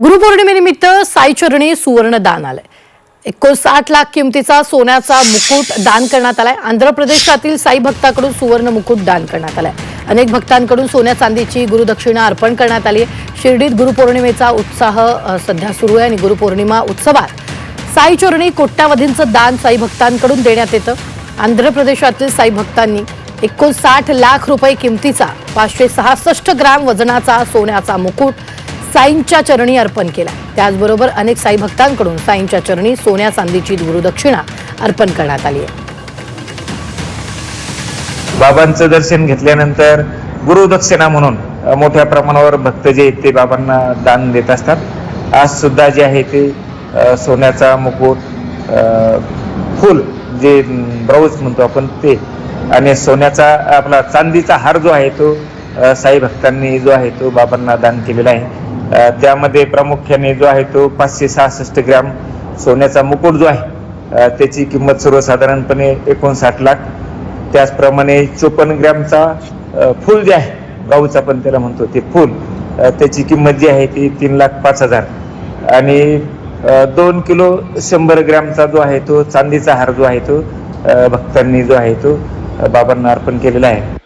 गुरुपौर्णिमेनिमित्त साईचरणी सुवर्ण दान आलंय एकोणसाठ लाख किमतीचा सोन्याचा मुकुट दान करण्यात आलाय. आंध्र प्रदेशातील साई भक्ताकडून सुवर्ण मुकुट दान करण्यात आलाय. अनेक भक्तांकडून सोन्या चांदीची गुरुदक्षिणा अर्पण करण्यात आली आहे. शिर्डीत गुरुपौर्णिमेचा उत्साह सध्या सुरू आहे आणि गुरुपौर्णिमा उत्सवात साईचरणी कोट्यावधींचं दान साई भक्तांकडून देण्यात येतं. आंध्र प्रदेशातील साई भक्तांनी एकोणसाठ लाख रुपये किमतीचा पाचशे सहासष्ट ग्राम वजनाचा सोन्याचा मुकुट साईंच्या चरणी अर्पण केला. त्याचबरोबर अनेक साई भक्तांकडून साईंच्या चरणी सोन्या चांदीची गुरुदक्षिणा अर्पण करण्यात आली आहे. बाबांचं दर्शन घेतल्यानंतर गुरुदक्षिणा म्हणून मोठ्या प्रमाणावर भक्त जे आहेत ते बाबांना दान देत असतात. आज सुद्धा जे आहे ते सोन्याचा मुकुट फुल जे ब्राऊज म्हणतो आपण ते आणि सोन्याचा आपला चांदीचा हार जो आहे तो साई भक्तांनी जो आहे तो बाबांना दान केलेला आहे. त्यामध्ये प्रामुख्याने जो आहे तो पाचशे सहासष्ट ग्रॅम सोन्याचा मुकुट जो आहे त्याची किंमत सर्वसाधारणपणे एकोणसाठ लाख. त्याचप्रमाणे चोपन्न ग्रॅमचा फूल जे आहे गाऊच आपण त्याला म्हणतो ते फूल त्याची किंमत जी आहे ती तीन लाख पाच हजार. आणि दोन किलो शंभर ग्रॅमचा जो आहे तो चांदीचा हार जो आहे तो भक्तांनी जो आहे तो बाबांना अर्पण केलेला आहे.